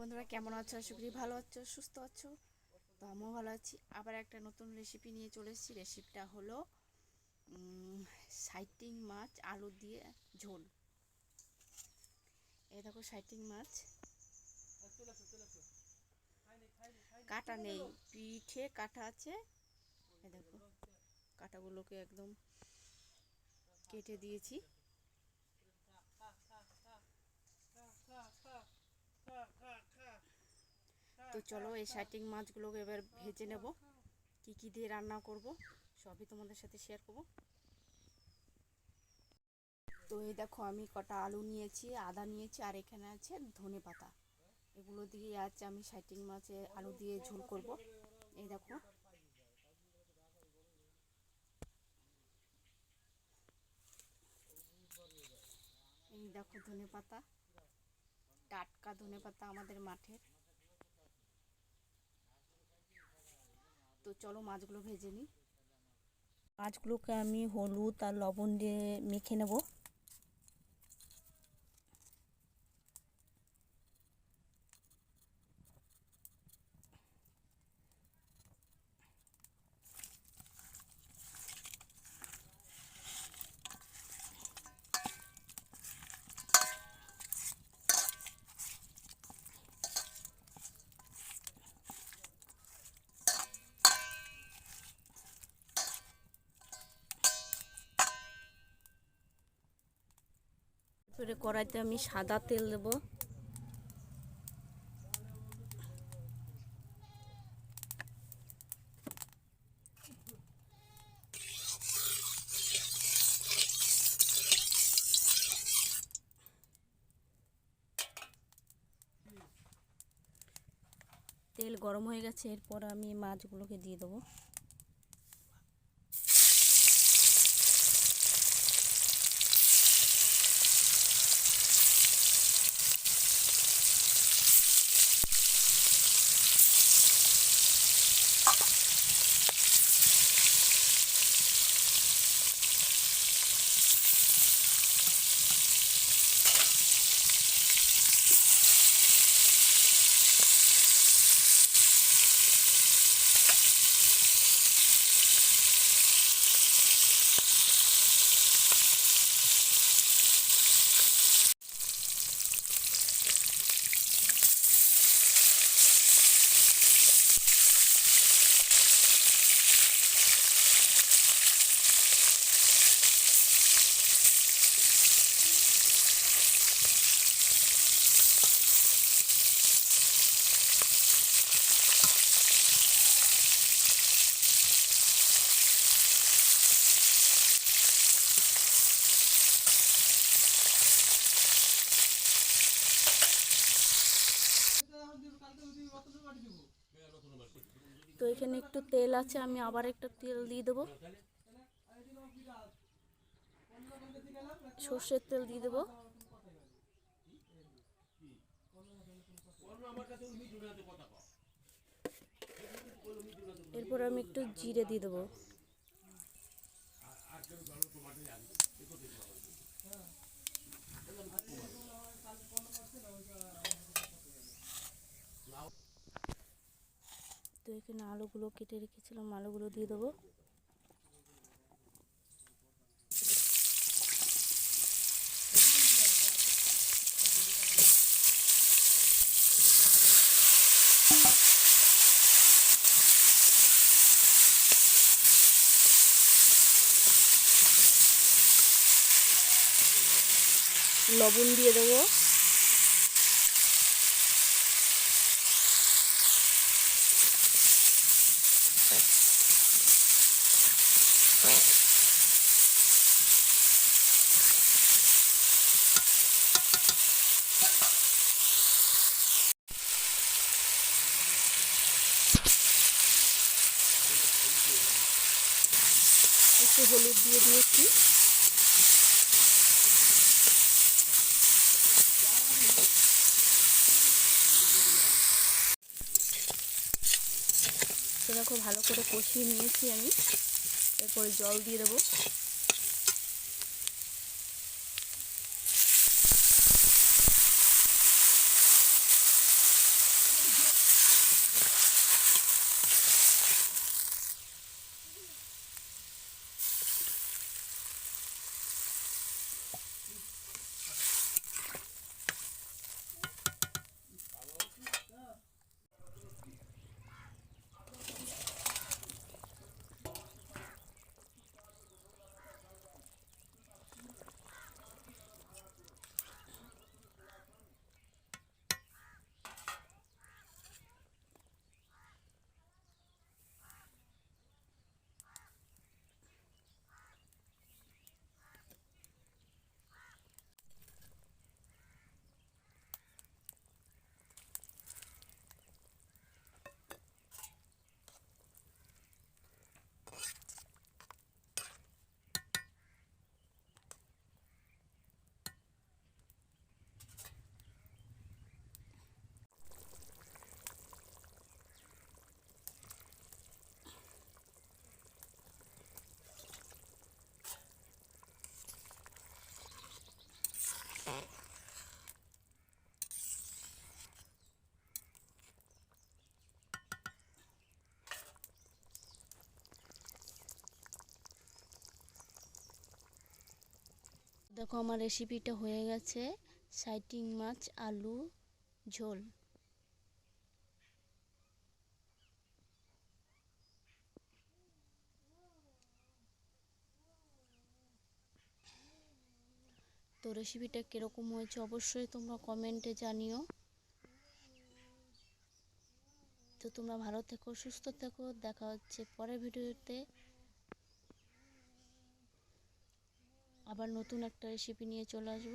বন্ধুরা, কেমন আছো? আশা করি ভালো আছো, সুস্থ আছো? তো আমিও ভালো আছি। আবার একটা নতুন রেসিপি নিয়ে চলে এসেছি। রেসিপিটা হলো সাইটিং মাছ, আলু দিয়ে ঝোল। এই দেখো সাইটিং মাছ। কাটা নেই, পিঠে কাটা আছে। এই দেখো, কাটাগুলোকে একদম কেটে দিয়েছি। তো চলো এই সাইটিং মাছগুলোকে এবার ভেজে নেব। কি কি দিয়ে রান্না করব, সবই তোমাদের সাথে শেয়ার করব। তো এই দেখো, আমি কটা আলু নিয়েছি, আদা নিয়েছি, আর এখানে আছে ধনে পাতা। এগুলো দিয়ে আজ আমি সাইটিং মাছে আলু দিয়ে ঝোল করব। এই দেখো। এই দেখো ধনে পাতা। টাটকা ধনে পাতা আমাদের মাঠের। তো চলো মাছগুলো ভেজে নিই। মাছগুলোকে আমি হলুদ আর লবণ দিয়ে মেখে নেব। এবারে কড়াইতে আমি সাদা তেল দেব। তেল গরম হয়ে গেছে, এরপর আমি মাছগুলোকে দিয়ে দেবো। তো এখানে একটু তেল আছে, আমি আবার একটা তেল দিয়ে দেবো। সর্ষের তেল দিয়ে দেবো। এরপর আমি একটু জিরে দিয়ে দেবো। এখানে আলুগুলো কেটে রেখেছিলাম আলুগুলো দিয়ে দেবো। লবণ দিয়ে দেবো। একটু হলুদ দিয়ে দিয়েছি। দেখো ভালো করে কষিয়ে নিয়েছি আমি। এরপরে জল দিয়ে দেবো। দেখো আমার রেসিপিটা হয়ে গেছে। সাইটিং মাছ, আলু, ঝোল। তো রেসিপিটা কীরকম হয়েছে অবশ্যই তোমরা কমেন্টে জানিও। তো তোমরা ভালো থেকো, সুস্থ থেকো, দেখা হচ্ছে পরের ভিডিওতে। আবার নতুন একটা রেসিপি নিয়ে চলে আসব।